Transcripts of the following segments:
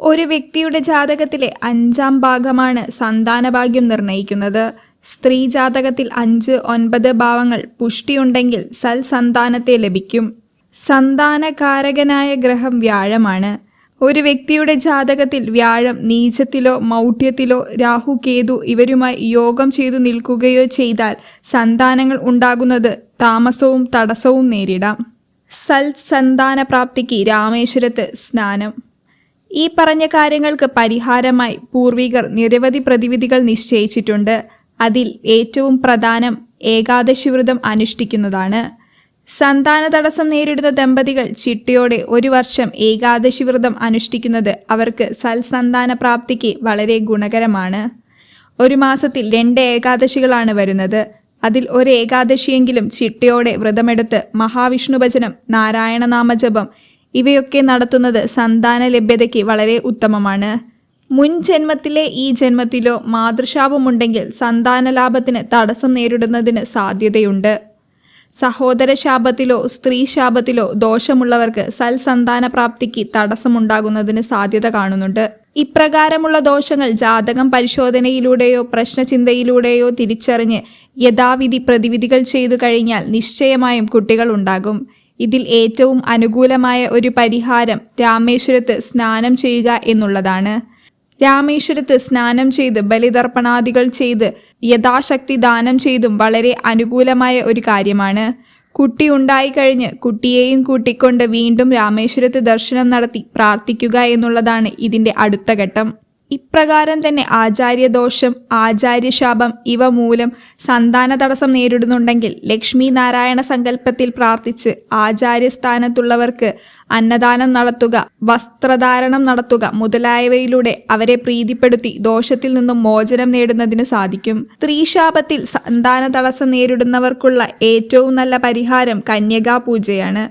ഒരു വ്യക്തിയുടെ ജാതകത്തിലെ അഞ്ചാം ഭാഗമാണ് സന്താനഭാഗ്യം നിർണയിക്കുന്നത്. സ്ത്രീ ജാതകത്തിൽ അഞ്ച് ഒൻപത് ഭാവങ്ങൾ പുഷ്ടിയുണ്ടെങ്കിൽ സൽസന്താനത്തെ ലഭിക്കും. സന്താനകാരകനായ ഗ്രഹം വ്യാഴമാണ്. ഒരു വ്യക്തിയുടെ ജാതകത്തിൽ വ്യാഴം നീചത്തിലോ മൗഢ്യത്തിലോ രാഹു കേതു ഇവരുമായി യോഗം ചെയ്തു നിൽക്കുകയോ ചെയ്താൽ സന്താനങ്ങൾ ഉണ്ടാകുന്നത് താമസവും തടസ്സവും നേരിടാം. സൽസന്താന പ്രാപ്തിക്ക് രാമേശ്വരത്ത് സ്നാനം. ഈ പറഞ്ഞ കാര്യങ്ങൾക്ക് പരിഹാരമായി പൂർവികർ നിരവധി പ്രതിവിധികൾ നിശ്ചയിച്ചിട്ടുണ്ട്. അതിൽ ഏറ്റവും പ്രധാനം ഏകാദശി വ്രതം അനുഷ്ഠിക്കുന്നതാണ്. സന്താന തടസ്സം നേരിടുന്ന ദമ്പതികൾ ചിട്ടയോടെ ഒരു വർഷം ഏകാദശി വ്രതം അനുഷ്ഠിക്കുന്നത് അവർക്ക് സൽസന്താന പ്രാപ്തിക്ക് വളരെ ഗുണകരമാണ്. ഒരു മാസത്തിൽ രണ്ട് ഏകാദശികളാണ് വരുന്നത്. അതിൽ ഒരു ഏകാദശിയെങ്കിലും ചിട്ടയോടെ വ്രതമെടുത്ത് മഹാവിഷ്ണു ഭജനം നാരായണനാമജപം ഇവയൊക്കെ നടത്തുന്നത് സന്താന ലഭ്യതയ്ക്ക് വളരെ ഉത്തമമാണ്. മുൻ ജന്മത്തിലെ ഈ ജന്മത്തിലോ മാതൃശാപമുണ്ടെങ്കിൽ സന്താന ലാഭത്തിന് തടസ്സം നേരിടുന്നതിന് സാധ്യതയുണ്ട്. സഹോദര ശാപത്തിലോ സ്ത്രീ ശാപത്തിലോ ദോഷമുള്ളവർക്ക് സൽസന്താന പ്രാപ്തിക്ക് തടസ്സമുണ്ടാകുന്നതിന് സാധ്യത കാണുന്നുണ്ട്. ഇപ്രകാരമുള്ള ദോഷങ്ങൾ ജാതകം പരിശോധനയിലൂടെയോ പ്രശ്നചിന്തയിലൂടെയോ തിരിച്ചറിഞ്ഞ് യഥാവിധി പ്രതിവിധികൾ ചെയ്തു കഴിഞ്ഞാൽ നിശ്ചയമായും കുട്ടികൾ ഉണ്ടാകും. ഇതിൽ ഏറ്റവും അനുകൂലമായ ഒരു പരിഹാരം രാമേശ്വരത്ത് സ്നാനം ചെയ്യുക എന്നുള്ളതാണ്. രാമേശ്വരത്ത് സ്നാനം ചെയ്ത് ബലിതർപ്പണാദികൾ ചെയ്ത് യഥാശക്തി ദാനം ചെയ്തും വളരെ അനുകൂലമായ ഒരു കാര്യമാണ്. കുട്ടി ഉണ്ടായിക്കഴിഞ്ഞ് കുട്ടിയെയും കൂട്ടിക്കൊണ്ട് വീണ്ടും രാമേശ്വരത്ത് ദർശനം നടത്തി പ്രാർത്ഥിക്കുക എന്നുള്ളതാണ് ഇതിന്റെ അടുത്ത ഘട്ടം. ഇപ്രകാരം തന്നെ ആചാര്യദോഷം ആചാര്യശാപം ഇവ മൂലം സന്താന തടസ്സം നേരിടുന്നുണ്ടെങ്കിൽ ലക്ഷ്മി നാരായണ സങ്കല്പത്തിൽ പ്രാർത്ഥിച്ച് ആചാര്യസ്ഥാനത്തുള്ളവർക്ക് അന്നദാനം നടത്തുക വസ്ത്രധാരണം നടത്തുക മുതലായവയിലൂടെ അവരെ പ്രീതിപ്പെടുത്തി ദോഷത്തിൽ നിന്നും മോചനം നേടുന്നതിന് സാധിക്കും. സ്ത്രീശാപത്തിൽ സന്താന തടസ്സം നേരിടുന്നവർക്കുള്ള ഏറ്റവും നല്ല പരിഹാരം കന്യകാ പൂജയാണ്.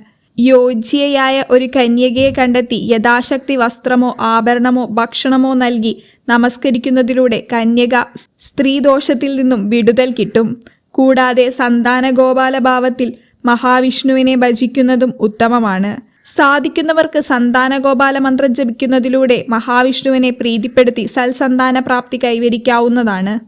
യോജ്യയായ ഒരു കന്യകയെ കണ്ടെത്തി യഥാശക്തി വസ്ത്രമോ ആഭരണമോ ഭക്ഷണമോ നൽകി നമസ്കരിക്കുന്നതിലൂടെ കന്യക സ്ത്രീദോഷത്തിൽ നിന്നും വിടുതൽ കിട്ടും. കൂടാതെ സന്താന ഗോപാലഭാവത്തിൽ മഹാവിഷ്ണുവിനെ ഭജിക്കുന്നതും ഉത്തമമാണ്. സാധിക്കുന്നവർക്ക് സന്താന ഗോപാല മന്ത്രം ജപിക്കുന്നതിലൂടെ മഹാവിഷ്ണുവിനെ പ്രീതിപ്പെടുത്തി സൽസന്താന പ്രാപ്തി കൈവരിക്കാവുന്നതാണ്.